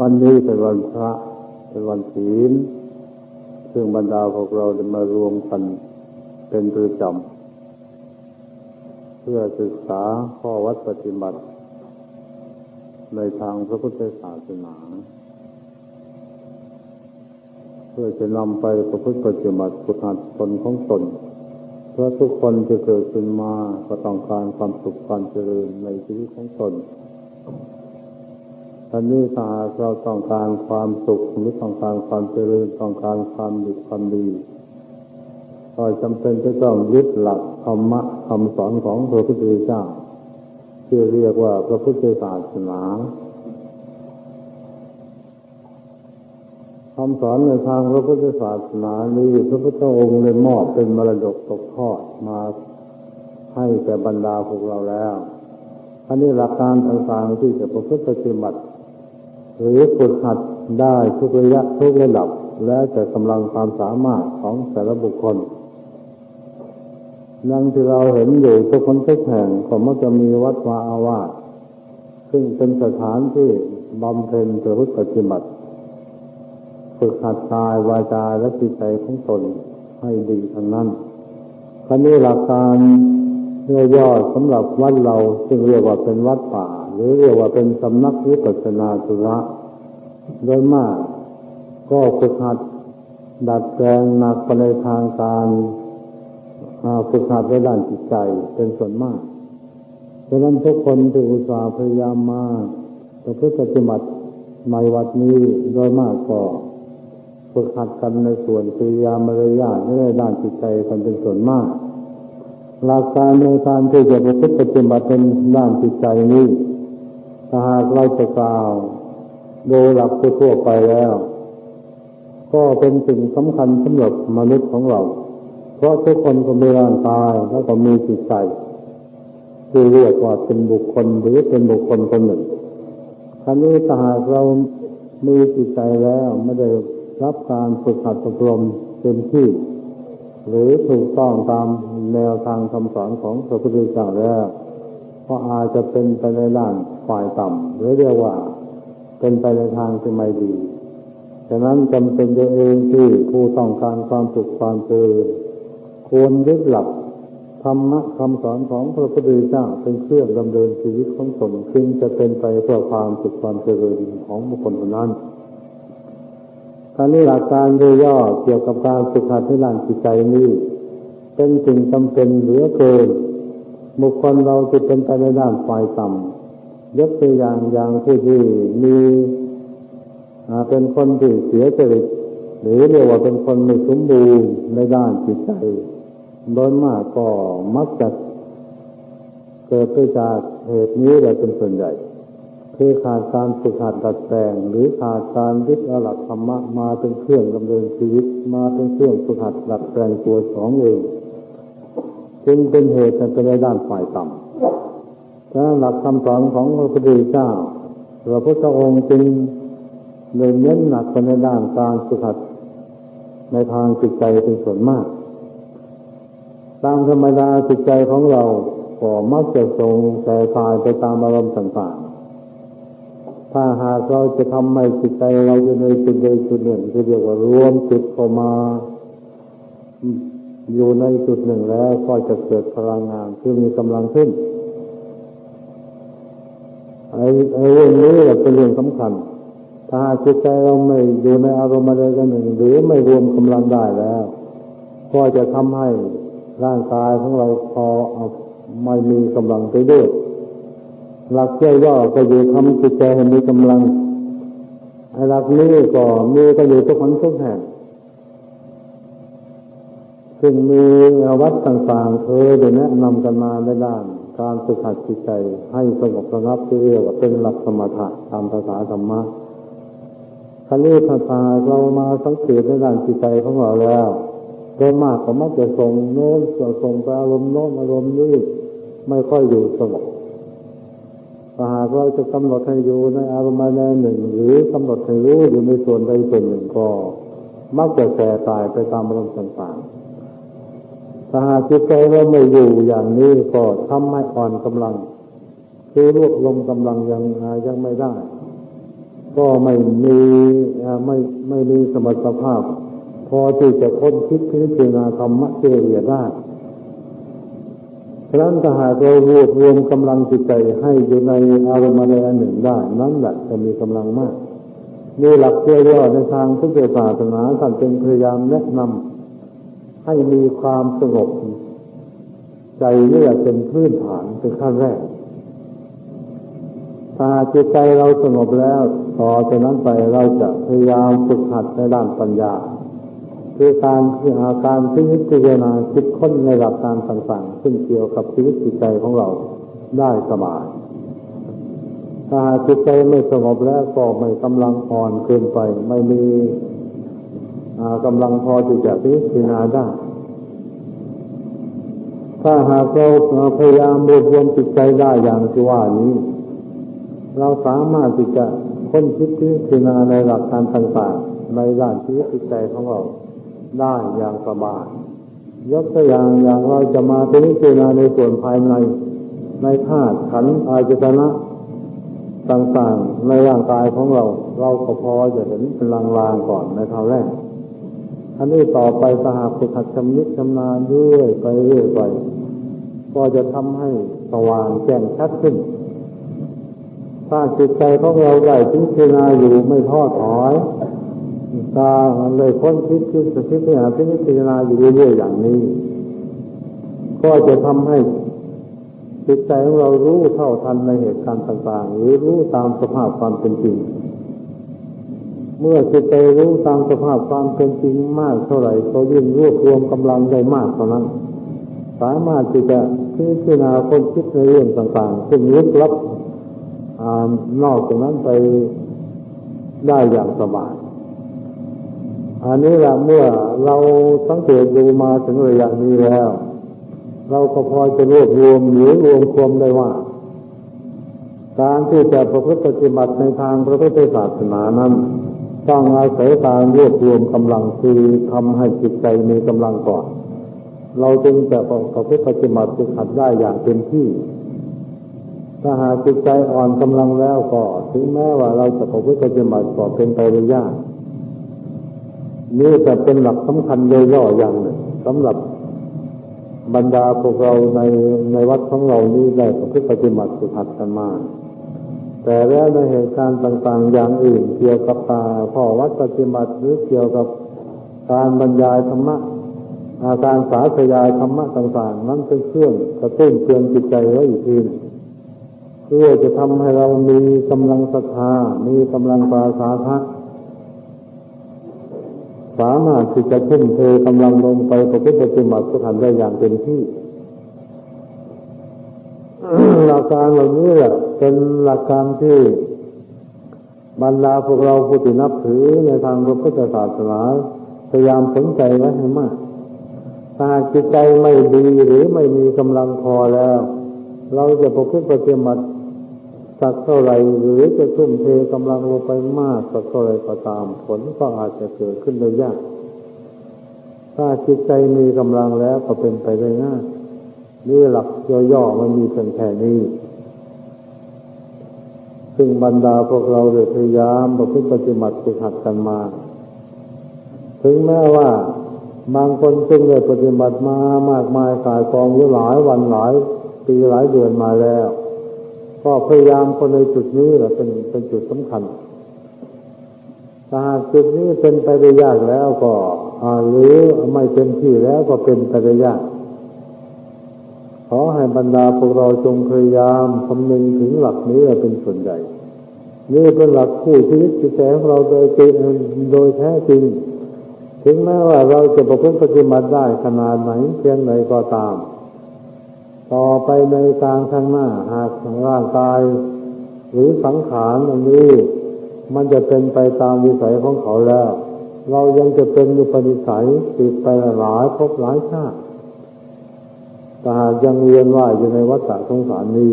วันนี้เป็นวันพระ เป็นวันศีลซึ่งบรรดาพวกเราจะมารวมกันเป็นประจำเพื่อศึกษาข้อวัดปฏิบัติ ในทางพระพุทธศาสนา เพื่อจะนำไปประพฤติปฏิบัติฝึกหัดตนของตนเพราะทุกคนจะเกิดขึ้นมาก็ต้องการความสุขความเจริญในชีวิตของตน อันนี้ถ้าหากเราต้องการความสุขหรือต้องการความเจริญต้องการความดีความดีก็จำเป็นจะต้องยึดหลักธรรมะคำสอนของพระพุทธเจ้าที่เรียกว่าพระพุทธศาสนาคำสอนในทางพระพุทธศาสนานี้พระพุทธองค์ได้มอบเป็นมรดกตกทอดมาให้แก่บรรดาพวกเราแล้วอันนี้หลักการต่างๆที่จะประพฤติปฏิบัติ หรือฝึกหัดได้ทุกระยะทุกระดับ และแต่กำลังความสามารถของแต่ละบุคคลดังที่เราเห็นอยู่ทุกคนทุกแห่งก็มักจะมีวัดวาอาวาสซึ่งเป็นสถานที่บำเพ็ญประพฤติปฏิบัติ ฝึกหัดกายวาจาและจิตใจของตนให้ดีทั้งนั้นคันนี้หลักการเรื่อๆสำหรับวัดเราซึ่งเรียกว่าเป็นวัดป่า หรือเรียกว่าเป็นสำนักวิปัสสนาสุระโดยมาก ก็ฝึกหัดดัดแปลงหนักไปในทางการฝึกหัดในด้านจิตใจเป็นส่วนมากดังนั้นทุกคนที่อุตส่าห์พยายามมาประพฤติปฏิบัติในวัดนี้โดยมากก็ฝึกหัดกันในส่วนพยายามมารยาทในด้านจิตใจกันเป็นส่วนมากหลักการในการที่จะประพฤติปฏิบัติเป็นด้านจิตใจนี้ ถ้าหากเราจะกล่าวโดยหลักทั่วไปแล้ว ก็เป็นสิ่งสำคัญสำหรับมนุษย์ของเรา เพราะทุกคนก็มีร่างกายแล้วก็มีจิตใจที่เรียกว่าเป็นบุคคลหรือเป็นบุคคลคนหนึ่งครั้นี้ถ้าหากเรามีจิตใจแล้วไม่ได้รับการฝึกหัดอบรมเต็มที่ หรือถูกต้องตามแนวทางคำสอนของพระพุทธเจ้าแล้ว ก็อาจจะเป็นไปในด้านฝ่ายต่ำหรือเรียกว่าเป็นไปในทางที่ไม่ดีฉะนั้นจำเป็นตัวเองที่ผู้ต้องการความสุขความเจริญควรยึดหลักธรรมะคำสอนของพระพุทธเจ้าเป็นเครื่องดำเนินชีวิตของตนจึงจะเป็นไปเพื่อความสุขความเจริญของบุคคลคนนั้นการนี้หลักการโดยย่อเกี่ยวกับการศึกษาที่ด้านจิตใจนี้ เป็นสิ่งจำเป็นเหลือเกิน บุคคลเราจะเป็นไปในด้านฝ่ายต่ำยกตัวอย่างอย่างผู้ที่มีเป็นคนที่เสียจริตหรือเรียกว่าเป็นคนไม่สมบูรณ์ในด้านจิตใจโดยมากก็มักจะเกิดจากเหตุนี้แหละเป็นส่วนใหญ่ คือขาดการฝึกหัดดัดแปลง หรือขาดการยึดหลักธรรมะมาเป็นเครื่องดำเนินชีวิต มาเป็นเครื่องฝึกหัดดัดแปลงตัวของเอง จึงเป็นเหตุให้ไปในด้านฝ่ายต่ำถ้าหลักคำสอนของพระพุทธเจ้าพระพุทธองค์จึงเลยเน้นหนักไปในด้านการฝึกหัดในทางจิตใจเป็นส่วนมาก ตามธรรมดาจิตใจของเราก็มักจะทรงแต่ตายไปตามอารมณ์ต่างๆ ถ้าหากเราจะทำให้จิตใจเราอยู่ในจุดใดจุดหนึ่งที่เรียกว่ารวมจิตเข้ามา อยู่ในจุดหนึ่งแล้วก็จะเกิดพลังงานที่มีกำลังขึ้นไอ้ไอ้เรื่องนี้เป็นเรื่องสำคัญ ถ้าจิตใจเราไม่อยู่ในอารมณ์อะไรกันหนึ่ง หรือไม่รวมกำลังได้แล้ว ก็จะทำให้ร่างกายของเราพอไม่มีกำลังไปด้วยหลักย่อๆก็อยู่ทำจิตใจให้มีกำลังไอ้หลักนี้ก็มีก็อยู่ทุกคนทุกแห่ง ซึ่งมีวัดต่างๆเคยได้แนะนำกันมาในด้าน การฝึกหัดจิตใจให้สงบระงับที่เรียกว่าเป็นหลักสมถะตามภาษาธรรมะคันนี้ภาษาเรามาสังเกตในด้านจิตใจของเราแล้วโดยมากก็มักจะส่งโน้นส่งไปอารมณ์โน้นอารมณ์นี้ไม่ค่อยอยู่สงบถ้าหากเราจะกำหนดให้อยู่ในอารมณ์ใดหนึ่ง หรือกำหนดให้รู้อยู่ในส่วนใดส่วนหนึ่งก็มักจะแส่ตายไปตามอารมณ์ต่างๆ ถ้าหากจิตใจเราไม่อยู่อย่างนี้ก็ทำให้อ่อนกำลัง คือรวบรวมกำลังยังยังไม่ได้ ก็ไม่มีไม่ไม่มีสมรรถภาพ พอที่จะค้นคิดพิจารณาธรรมะเจริญได้ฉะนั้นถ้าหากเรารวบรวมกำลังจิตใจให้อยู่ในอารมณ์ใดอันหนึ่งได้นั้นแหละจะมีกำลังมากมีหลักเย่อในทางพุทธศาสนาท่านเป็นพยายามแนะนำ ให้มีความสงบ ใจนี่แหละเป็นพื้นฐานเป็นขั้นแรก ถ้าจิตใจเราสงบแล้ว ต่อจากนั้นไปเราจะพยายามฝึกหัดในด้านปัญญาคือการคืออาการที่พิจารณาคิดค้นในหลักการต่างๆ ซึ่งเกี่ยวกับชีวิตจิตใจของเราได้สบายถ้าจิตใจไม่สงบแล้วก็ไม่กำลังอ่อนเกินไป ไม่มี กำลังพอที่จะพิจารณาได้ ถ้าหากเราพยายามรวบรวมจิตใจได้อย่างที่ว่านี้ เราสามารถที่จะค้นคิดพิจารณาในหลักการต่างๆ ในด้านชีวิตจิตใจของเราได้อย่างสบายยกตัวอย่างอย่างเราจะมาพิจารณาในส่วนภายใน ในธาตุขันธ์อายตนะต่างๆ ในร่างกายของเรา เราก็พอจะเห็นเป็นลางๆก่อนในคราวแรก อันนี้ต่อไปสหฝึกหัดชำนิชำนาญเรื่อยไปเรื่อยไป ก็จะทำให้สว่างแจ้งชัดขึ้น ถ้าจิตใจของเราได้พิจารณาอยู่ไม่ท้อถอยตาเลยค้นคิดคิดคิดพิจารณาพิจารณาอยู่เรื่อยๆอย่างนี้ ก็จะทำให้จิตใจของเรารู้เท่าทันในเหตุการณ์ต่างๆ หรือรู้ตามสภาพความเป็นจริง เมื่อจิตใจรู้ตามสภาพความเป็นจริงมากเท่าไหร่ก็ยิ่งรวบรวมกำลังได้มากเท่านั้น สามารถที่จะพิจารณาคนคิดในเรื่องต่างๆซึ่งลึกลับนอกจากนั้นไปได้อย่างสบาย อันนี้แหละเมื่อเราสังเกตดูมาถึงระยะนี้แล้ว เราก็พอจะรวบรวมหรือรวมความได้ว่า การที่จะประพฤติปฏิบัติในทางพระพุทธศาสนานั้น ต้องอาศัยการรวบรวมกำลังคือทำให้จิตใจมีกำลังก่อน เราจึงจะประพฤติปฏิบัติฝึกหัดได้อย่างเต็มที่ ถ้าหากจิตใจอ่อนกำลังแล้วก็ ถึงแม้ว่าเราจะประพฤติปฏิบัติก็เป็นไปได้ยากนี่จะเป็นหลักสำคัญย่อๆอย่างหนึ่งสำหรับบรรดาพวกเราในในวัดของเรานี้ได้ประพฤติปฏิบัติสุขัดกันมา แต่แล้วในเหตุการณ์ต่างๆ อย่างอื่นเกี่ยวกับตาพ่อวัดปฏิบัติหรือเกี่ยวกับการบรรยายธรรมะอาการสาธยายธรรมะต่างๆ นั้นเป็นเครื่องกระตุ้นเตือนจิตใจไว้อีกทีเพื่อจะทำให้เรามีกำลังศรัทธา มีกำลังปาสาทะสามารถที่จะทุ่มเทกำลังลงไปประพฤติปฏิบัติสถานได้อย่างเต็มที่ หลั กการเหล่านี้เป็นหลักการที่บรรดาพวกเราผู้ที่นับถือในทางพระพุทธศาสนาพยายามสนใจไว้ให้มาก ถ้าจิตใจไม่ดีหรือไม่มีกำลังพอแล้ว เราจะประพฤติปฏิบัติสักเท่าไรหรือจะทุ่มเทกำลังลงไปมากสักเท่าไรก็ตามผลก็อาจจะเกิดขึ้นได้ยาก ถ้าจิตใจมีกำลังแล้วก็เป็นไปได้ง่ายนี่หลักย่อๆมันมีเพียงแค่นี้ ซึ่งบรรดาพวกเราได้พยายามประพฤติปฏิบัติฝึกหัดกันมา ถึงแม้ว่าบางคนซึ่งได้ปฏิบัติมามากมายกายกองอยู่หลายวันหลายปีหลายเดือนมาแล้ว ก็พยายามคนในจุดนี้แหละเป็นเป็นจุดสำคัญถ้าหากจุดนี้เป็นไปได้ยากแล้วก็หรือไม่เต็มที่แล้วก็เป็นไปได้ยาก ขอให้บรรดาพวกเราจงพยายามคำนึงถึงหลักนี้เป็นส่วนใหญ่ นี่เป็นหลักคู่ชีวิตจิตใจของเราโดยจริงโดยแท้จริง ถึงแม้ว่าเราจะประพฤติปฏิบัติได้ขนาดไหนเพียงไหนก็ตาม ต่อไปในการข้างหน้าหากร่างกาย หรือสังขารอันนี้ มันจะเป็นไปตามวิสัยของเขาแล้ว เรายังจะเป็นอยู่ปณิสัยติดไปหลายภพหลายชาติ แต่หากยังเรียนว่าอยู่ในวัฏสงสารนี้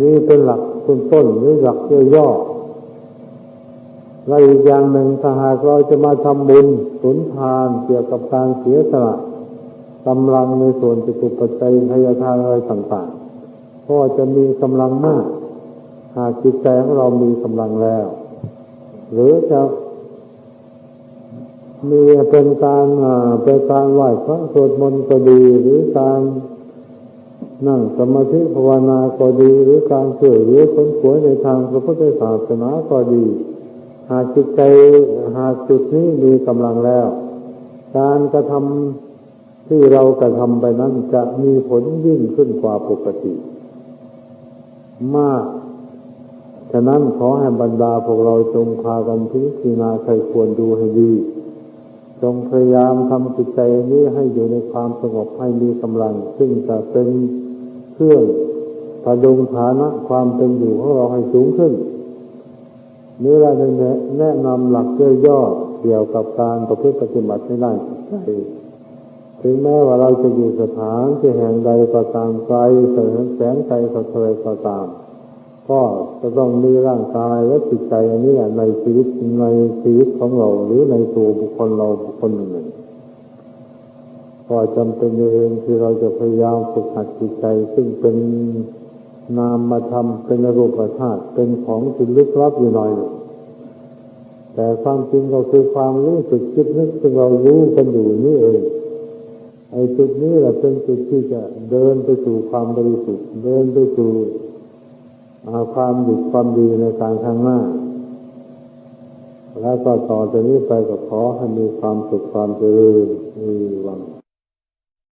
นี่เป็นหลักต้นต้นหรือหลักย่อๆและอีกอย่างหนึ่งถ้าหากเราจะมาทำบุญสุนทานเกี่ยวกับการเสียสละกำลังในส่วนจิตุปัจจัยพยาทานอะไรต่างๆก็จะมีกำลังมาก หากจิตใจของเรามีกำลังแล้ว หรือจะ มีเป็นการเป็นการไหว้พระสวดมนต์ก็ดี หรือการนั่งสมาธิภาวนาก็ดี หรือการเชื่อหรือคนขวยในทางพระพุทธศาสนาก็ดี หากจิตใจหากจุดนี้มีกำลังแล้ว การกระทำที่เรากระทำไปนั้นจะมีผลยิ่งขึ้นกว่าปกติ มาก ฉะนั้นขอให้บรรดาพวกเราจงพากันพิจารณาใครควรดูให้ดี จงพยายามทำจิตใจนี้ให้อยู่ในความสงบให้มีกำลัง ซึ่งจะเป็นเครื่องพดุงฐานะความเป็นอยู่ของเราให้สูงขึ้น นี่เราแนะนำหลักย่อๆเกี่ยวกับการประพฤติปฏิบัติในด้านจิตใจถึงแม้ว่าเราจะอยู่สถานที่แห่งใดก็ตามไกลแสงแสงไกลสักเท่าไรก็ตาม ก็จะต้องมีร่างกายและจิตใจอันนี้ในชีวิตในชีวิตของเรา หรือในตัวบุคคลเราบุคคลหนึ่งก็จำเป็นเองที่เราจะพยายามฝึกหัดจิตใจ ซึ่งเป็นนามธรรมเป็นรูปธาตุเป็นของที่ลึกลับอยู่หน่อย แต่ความจริงก็คือความรู้สึกคิดนึกซึ่งเรารู้กันอยู่นี่เองไอ้จุดนี้แหละเป็นจุดที่จะเดินไปสู่ความบริสุทธิ์เดินไปสู่ เอาความดีความดีในการข้างหน้า แล้วก็ต่อจากนี้ไปก็ขอให้มีความสุขความเจริญมีหวัง